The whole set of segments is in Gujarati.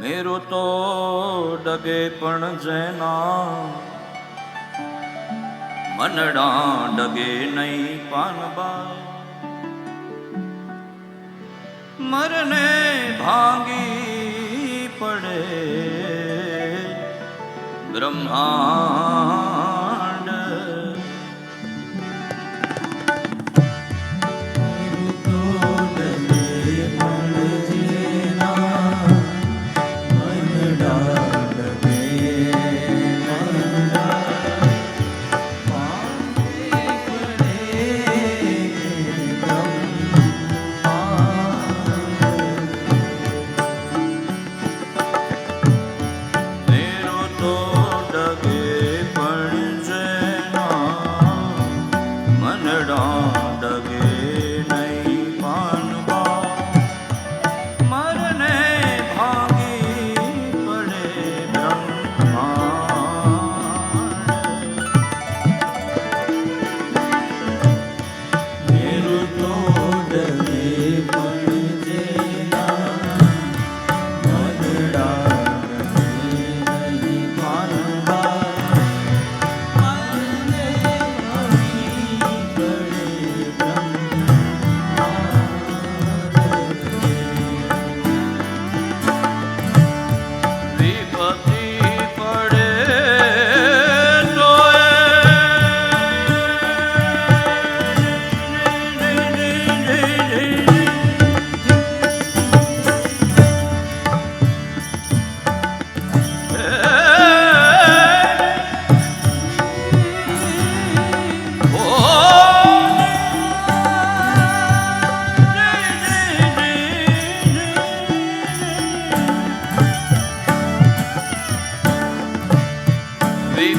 મેરુ તો ડગે પણ જેના. મનડા ડગે નહીં પાનબાઈ મરને ભાંગી પડે. બ્રહ્મા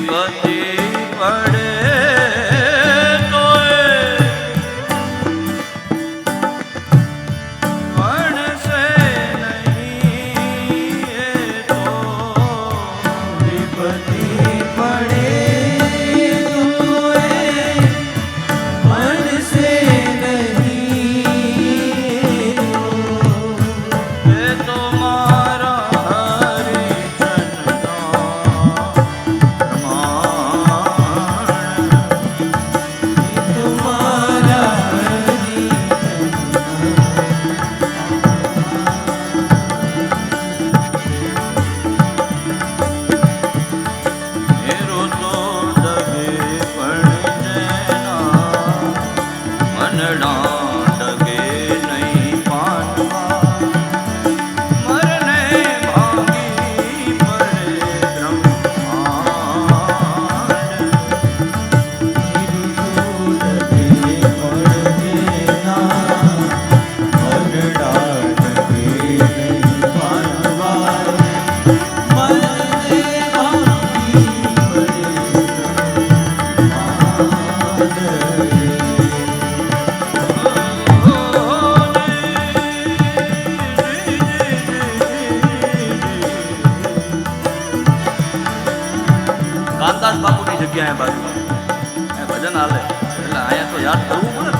ਜੀਵਨ ਜੀਵਨ પ્રકાશ બાપુની જગ્યાએ બાજુ ભજન હાલે. એટલે અહીંયા તો યાદ કરવું પડે.